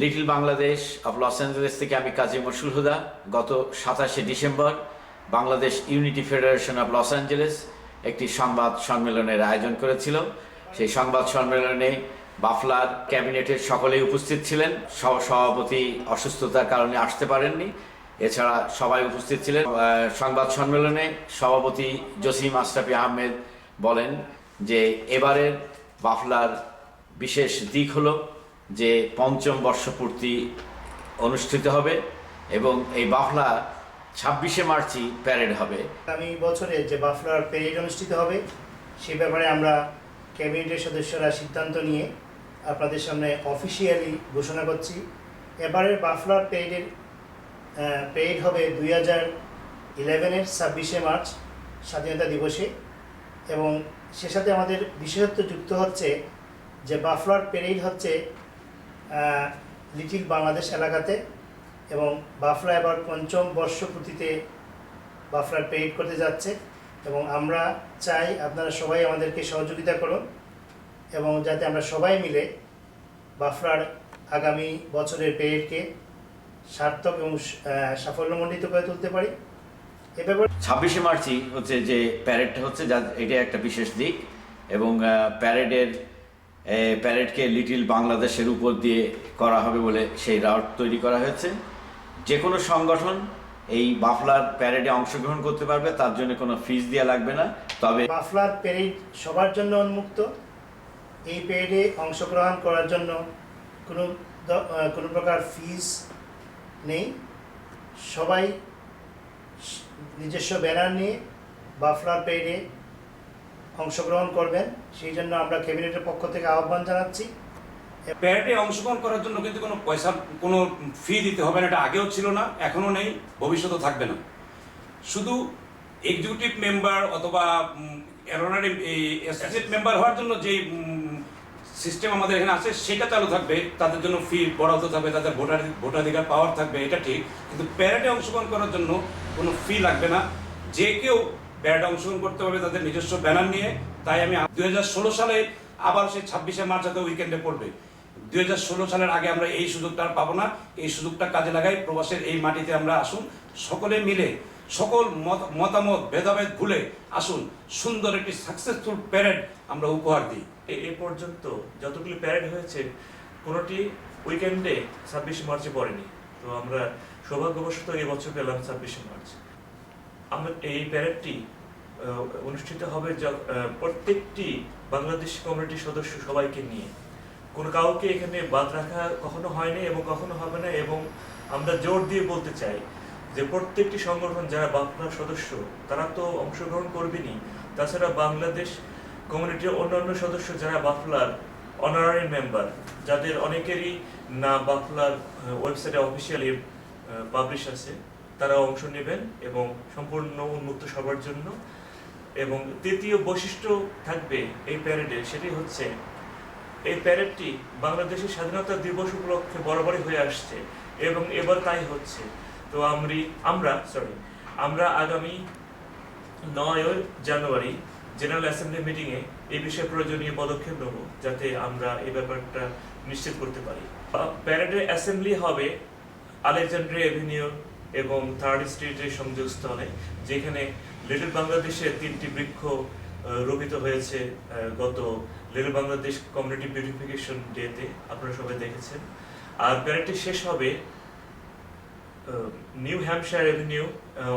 Little Bangladesh of Los Angeles থেকে আমি কাজী মশুল হুদা। গত সাতাশে December Bangladesh Unity Federation of Los Angeles একটি সংবাদ সম্মেলনের আয়োজন করেছিল। সেই সংবাদ সম্মেলনে বাফলার ক্যাবিনেটের সকলেই উপস্থিত ছিলেন। সহ সভাপতি অসুস্থতার কারণে আসতে পারেননি। এছাড়া সবাই উপস্থিত ছিলেন। সংবাদ সম্মেলনে সভাপতি জসিম আশরাফি আহমেদ বলেন যে এবারের বাফলার বিশেষ দিক হলো যে পঞ্চম বর্ষপূর্তি অনুষ্ঠিত হবে এবং এই বাফলা ছাব্বিশে মার্চই প্যারেড হবে। আগামী বছরে যে বাফলার পেরিড অনুষ্ঠিত হবে, সে ব্যাপারে আমরা ক্যাবিনেটের সদস্যরা সিদ্ধান্ত নিয়ে আপনাদের সামনে অফিসিয়ালি ঘোষণা করছি। এবারের বাফলার পেরিডের পেরিড হবে দুই হাজার ইলেভেনের ছাব্বিশে মার্চ স্বাধীনতা দিবসে এবং সে সাথে আমাদের বিশেষত্ব যুক্ত হচ্ছে যে বাফলার পেরিড হচ্ছে লিটিল বাংলাদেশ এলাকাতে এবং বাফলা এবার পঞ্চম বর্ষপূর্তিতে বাফলার পেইড করতে যাচ্ছে এবং আমরা চাই আপনারা সবাই আমাদেরকে সহযোগিতা করুন এবং যাতে আমরা সবাই মিলে বাফলার আগামী বছরের পেইডকে সার্থক এবং সাফল্যমণ্ডিত করে তুলতে পারি। এ ব্যাপারে ছাব্বিশে মার্চই হচ্ছে যে প্যারেডটা হচ্ছে, যা এটা একটা বিশেষ দিক এবং প্যারেডের প্যারেডকে লিটিল বাংলাদেশের উপর দিয়ে করা হবে বলে সেই রাউট তৈরি করা হয়েছে। যে কোনো সংগঠন এই বাফলার প্যারেডে অংশগ্রহণ করতে পারবে, তার জন্য কোনো ফিস দেওয়া লাগবে না। তবে বাফলার পেরিড সবার জন্য উন্মুক্ত। এই পেরিডে অংশগ্রহণ করার জন্য কোনো কোনো প্রকার ফিস নেই। সবাই নিজস্ব ব্যানার নিয়ে বাফলার পেরিডে অংশগ্রহণ করবেন। সেই জন্য আমরা ক্যাবিনেটের পক্ষ থেকে আহ্বান জানাচ্ছি। প্যারেডে অংশগ্রহণ করার জন্য কিন্তু কোনো পয়সা, কোনো ফি দিতে হবে না। এটা আগেও ছিল না, এখনও নেই, ভবিষ্যতেও থাকবে না। শুধু এক্সিকিউটিভ মেম্বার অথবা অ্যারোনারি অ্যাসোসিয়েট মেম্বার হওয়ার জন্য যে সিস্টেম আমাদের এখানে আছে, সেটা চালু থাকবে। তাদের জন্য ফি বরাদ্দ থাকবে, তাদের ভোটার, ভোটাধিকার পাওয়ার থাকবে, এটা ঠিক। কিন্তু প্যারেডে অংশগ্রহণ করার জন্য কোনো ফি লাগবে না। যে কেউ প্যারেডে অংশগ্রহণ করতে পারবে তাদের নিজস্ব ব্যানার নিয়ে। তাই আমি দুই সালে আবার সেই ছাব্বিশে মার্চ হয়তো উইকেন্ডে পড়বে। দুই সালের আগে আমরা এই সুযোগটা আর পাবো না। এই সুযোগটা কাজে লাগাই, প্রবাসের এই মাটিতে আমরা আসুন। সকলে মিলে, সকল মত- মতামত, ভেদাভেদ ভুলে আসুন। সুন্দর একটি সাকসেসফুল প্যারেড আমরা উপহার দিই। এ- পর্যন্ত যতগুলি প্যারেড হয়েছে, কোনোটি উইকেন্ডে ছাব্বিশে মার্চে পড়েনি। তো আমরা সৌভাগ্যবশত এই বছর পেলাম ছাব্বিশে মার্চ। আমরা এই প্যারেডটি অনুষ্ঠিত হবে প্রত্যেকটি বাংলাদেশ কমিউনিটির সদস্য সবাইকে নিয়ে। কোনো কাউকে এখানে বাদ রাখা কখনো হয়নি এবং কখনো হবে না এবং আমরা জোর দিয়ে বলতে চাই যে প্রত্যেকটি সংগঠন যারা বাফলার সদস্য, তারা তো অংশগ্রহণ করবেনই। তাছাড়া বাংলাদেশ কমিউনিটির অন্যান্য সদস্য যারা বাফলার অনারারি মেম্বার যাদের অনেকেরই না বাফলার ওয়েবসাইটে অফিসিয়ালি পাবলিশ আছে। তারা অংশ নেবেন এবং সম্পূর্ণ উন্মুক্ত সবার জন্য। এবং তৃতীয় বৈশিষ্ট্য থাকবে এই প্যারেডে সেটি হচ্ছে এই প্যারেডটি বাংলাদেশের স্বাধীনতা দিবস উপলক্ষে বরাবরই হয়ে আসছে এবং এবার তাই হচ্ছে। তো আমরি, আমরা সরি আমরা আগামী নয় জানুয়ারি জেনারেল অ্যাসেম্বলি মিটিংয়ে এই বিষয়ে প্রয়োজনীয় পদক্ষেপ নেব যাতে আমরা এই ব্যাপারটা নিশ্চিত করতে পারি। প্যারেডের অ্যাসেম্বলি হবে আলেকজান্ড্রিয়া এভিনিউ এবং থার্ড স্ট্রিটের সংযোগস্থলে, যেখানে লিটল বাংলাদেশের তিনটি বৃক্ষ রোপিত হয়েছে গত লিটল বাংলাদেশ কমিউনিটি বিউটিফিকেশন ডেতে আপনারা সবাই দেখেছেন। আর প্যারেডটি শেষ হবে New Hampshire Avenue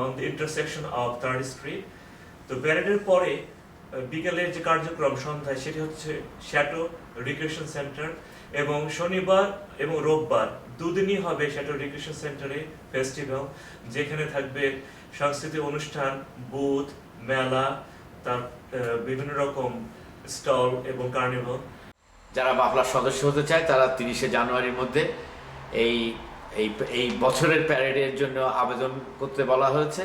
on the intersection of Third Street তো প্যারেডের পরে বিকেলের যে কার্যক্রম সন্ধ্যায়, সেটি হচ্ছে শ্যাটো রিক্রিয়েশন সেন্টার এবং শনিবার এবং রোববার দুদিনই হবে শ্যাটো রিক্রিয়েশন সেন্টারে ফেস্টিভ্যাল যেখানে থাকবে সাংস্কৃতিক অনুষ্ঠান, বুথ, মেলা, তার বিভিন্ন রকম স্টল এবং কার্নিভাল। যারা বাফলার সদস্য হতে চায়, তারা তিরিশে জানুয়ারির মধ্যে এই এই এই বছরের প্যারেডের জন্য আবেদন করতে বলা হয়েছে।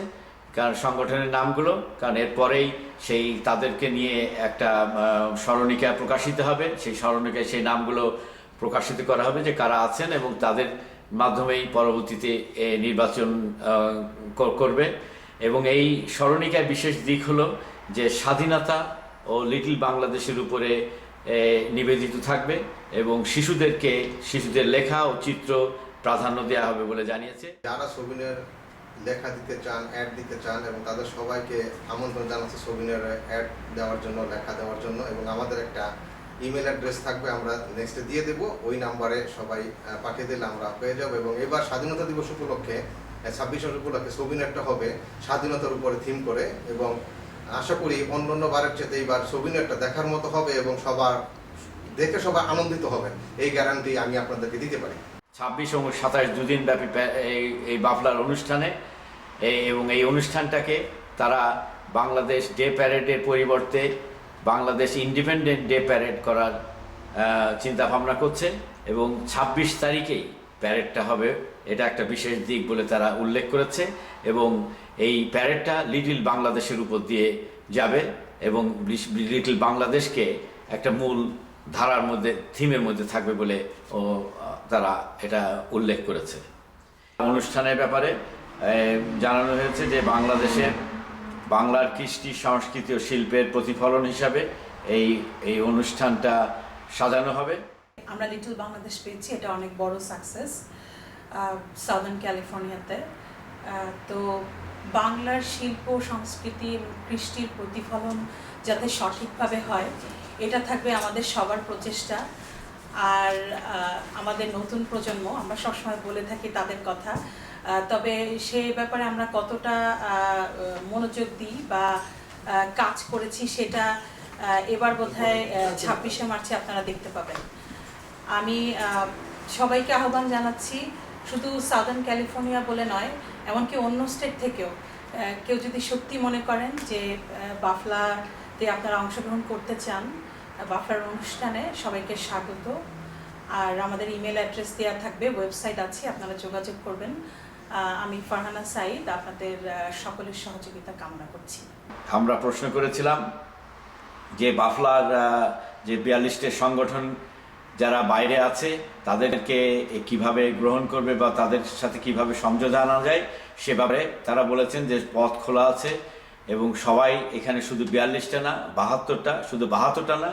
কারণ সংগঠনের নামগুলো, কারণ এরপরেই সেই তাদেরকে নিয়ে একটা স্মরণিকা প্রকাশিত হবে। সেই স্মরণিকায় সেই নামগুলো প্রকাশিত করা হবে যে কারা আছেন এবং তাদের মাধ্যমেই পরবর্তীতে নির্বাচন করবে। এবং এই স্মরণিকার বিশেষ দিক হলো যে স্বাধীনতা ও লিটল বাংলাদেশের উপরে নিবেদিত থাকবে এবং শিশুদেরকে, শিশুদের লেখা ও চিত্র প্রাধান্য দেওয়া হবে বলে জানিয়েছে। যারা সবিনের লেখা দিতে চান অ্যাড দিতে চান এবং তাদের সবাইকে আমন্ত্রণ জানাচ্ছে সবিনের অ্যাড দেওয়ার জন্য, লেখা দেওয়ার জন্য এবং আমাদের একটা ইমেল অ্যাড্রেস থাকবে, আমরা নেক্সটে দিয়ে দেবো। ওই নাম্বারে সবাই পাঠিয়ে দিলে আমরা পেয়ে যাব। এবং এবার স্বাধীনতা দিবস উপলক্ষে ছাব্বিশ উপলক্ষে সবিন একটা হবে স্বাধীনতার উপরে থিম করে। এবং আশা করি অন্য অন্য বারের চেয়ে এইবার সবিনেরটা দেখার মতো হবে এবং সবার, দেখে সবাই আনন্দিত হবেন এই গ্যারান্টি আমি আপনাদেরকে দিতে পারি। ছাব্বিশ এবং সাতাশ দুদিন ব্যাপী এই এই বাফলার অনুষ্ঠানে এবং এই অনুষ্ঠানটাকে তারা বাংলাদেশ ডে প্যারেডের পরিবর্তে বাংলাদেশ ইন্ডিপেন্ডেন্ট ডে প্যারেড করার চিন্তা ভাবনা করছে এবং ছাব্বিশ তারিখেই প্যারেডটা হবে। এটা একটা বিশেষ দিক বলে তারা উল্লেখ করেছে এবং এই প্যারেডটা লিটিল বাংলাদেশের উপর দিয়ে যাবে এবং লিটিল বাংলাদেশকে একটা মূল ধারার মধ্যে থিমের মধ্যে থাকবে বলে ও, তারা এটা উল্লেখ করেছে। অনুষ্ঠানের ব্যাপারে জানানো হয়েছে যে বাংলাদেশের বাংলার কৃষ্টি সংস্কৃতি ও শিল্পের প্রতিফলন হিসাবে এই এই অনুষ্ঠানটা সাজানো হবে। আমরা লিটল বাংলাদেশ পেয়েছি, এটা অনেক বড় সাকসেস সাউদার্ন ক্যালিফোর্নিয়াতে তো বাংলার শিল্প, সংস্কৃতি কৃষ্টির প্রতিফলন যাতে সঠিকভাবে হয়, এটা থাকবে আমাদের সবার প্রচেষ্টা। আর আমাদের নতুন প্রজন্ম, আমরা সবসময় বলে থাকি তাদের কথা তবে সে ব্যাপারে আমরা কতটা মনোযোগ দিই বা কাজ করেছি সেটা এবার বোধহয় ছাব্বিশে মার্চে আপনারা দেখতে পাবেন। আমি সবাইকে আহ্বান জানাচ্ছি শুধু সাউদার্ন ক্যালিফোর্নিয়া বলে নয় এমনকি অন্য স্টেট থেকেও। কেউ যদি সত্যি মনে করেন যে বাফলাতে আপনারা অংশগ্রহণ করতে চান বাফলার অনুষ্ঠানে সবাইকে স্বাগত। আর আমাদের ইমেল অ্যাড্রেস দেওয়া থাকবে ওয়েবসাইট আছে আপনারা যোগাযোগ করবেন। আমি ফারহানা সাইদ আপনাদের সকলের সহযোগিতা কামনা করছি। আমরা প্রশ্ন করেছিলাম যে বাফলার যে বিয়াল্লিশটি সংগঠন যারা বাইরে আছে, তাদেরকে কীভাবে গ্রহণ করবে বা তাদের সাথে কীভাবে সমঝোতা আনা যায় সেভাবে তারা বলেছেন যে পথ খোলা আছে। এবং সবাই এখানে শুধু বিয়াল্লিশটা না, বাহাত্তরটা, শুধু বাহাত্তরটা না,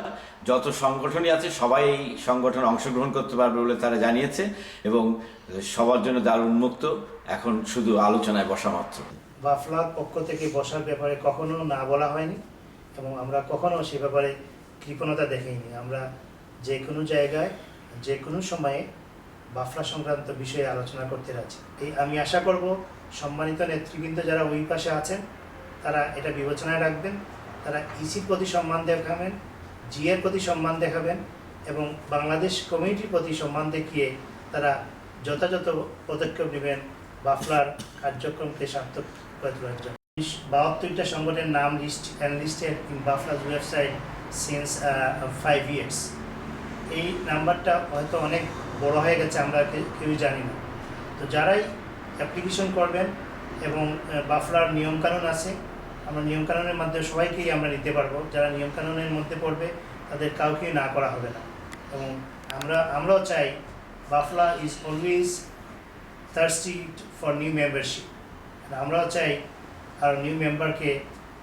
যত সংগঠনই আছে, সবাই এই সংগঠনে অংশগ্রহণ করতে পারবে বলে তারা জানিয়েছে এবং সবার জন্য দ্বার উন্মুক্ত। এখন শুধু আলোচনায় বসা মাত্র। বাফলার পক্ষ থেকে বসার ব্যাপারে কখনো না বলা হয়নি এবং আমরা কখনো সে ব্যাপারে কৃপণতা দেখিনি আমরা যে কোনো জায়গায় যে কোনো সময়ে বাফলা সংক্রান্ত বিষয়ে আলোচনা করতে রাজি। এই আমি আশা করব সম্মানিত নেতৃবৃন্দ যারা ওই পাশে আছেন তারা এটা বিবেচনায় রাখবেন, তারা ইসির প্রতি সম্মান দেখাবেন জিএর প্রতি সম্মান দেখাবেন এবং বাংলাদেশ কমিউনিটির প্রতি সম্মান দেখিয়ে তারা যথাযথ পদক্ষেপ নেবেন বাফলার কার্যক্রমকে সার্থক করে তোলার জন্য। বাহাত্তরটা সংগঠনের নাম list and listed in BAFLA's website since five years এই নাম্বারটা হয়তো অনেক বড় হয়ে গেছে, আমরা কেউই জানি না। তো যারাই অ্যাপ্লিকেশন করবেন এবং বাফলার নিয়মকানুন আছে আমরা নিয়মকানুনের মাধ্যমে সবাইকেই আমরা নিতে পারব। যারা নিয়মকানুনের মধ্যে পড়বে, তাদের কাউকেই না করা হবে না। এবং আমরা, আমরাও চাই BAFLA is always thirsty for new membership আমরাও চাই আর নিউ মেম্বারকে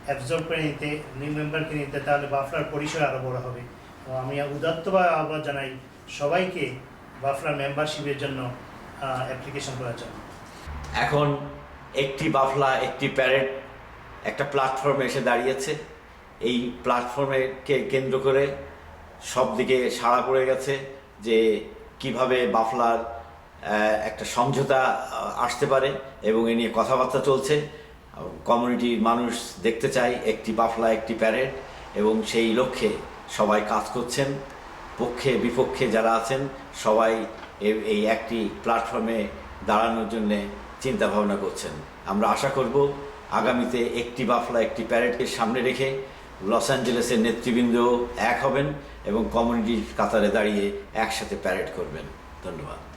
অ্যাবজর্ব করে নিতে নিউ মেম্বারকে নিতে, তাহলে বাফলার পরিসর আরও বড় হবে। এবং আমি উদাত্তভাবে আহ্বান জানাই সবাইকে বাফলার মেম্বারশিপের জন্য অ্যাপ্লিকেশন করার জন্য। এখন একটি বাফলা, একটি প্যারেড একটা প্ল্যাটফর্মে এসে দাঁড়িয়েছে। এই প্ল্যাটফর্মেকে কেন্দ্র করে সব দিকে সাড়া পড়ে গেছে যে কীভাবে বাফলার একটা সমঝোতা আসতে পারে এবং এ নিয়ে কথাবার্তা চলছে। কমিউনিটির মানুষ দেখতে চায় একটি বাফলা, একটি প্যারেড এবং সেই লক্ষ্যে সবাই কাজ করছেন। পক্ষে, বিপক্ষে যারা আছেন, সবাই এই একটি প্ল্যাটফর্মে দাঁড়ানোর জন্যে চিন্তা ভাবনা করছেন। আমরা আশা করব আগামীতে একটি বাফলা, একটি প্যারেডকে সামনে রেখে লস অ্যাঞ্জেলেসের নেতৃবৃন্দ এক হবেন এবং কমিউনিটির কাতারে দাঁড়িয়ে একসাথে প্যারেড করবেন। ধন্যবাদ।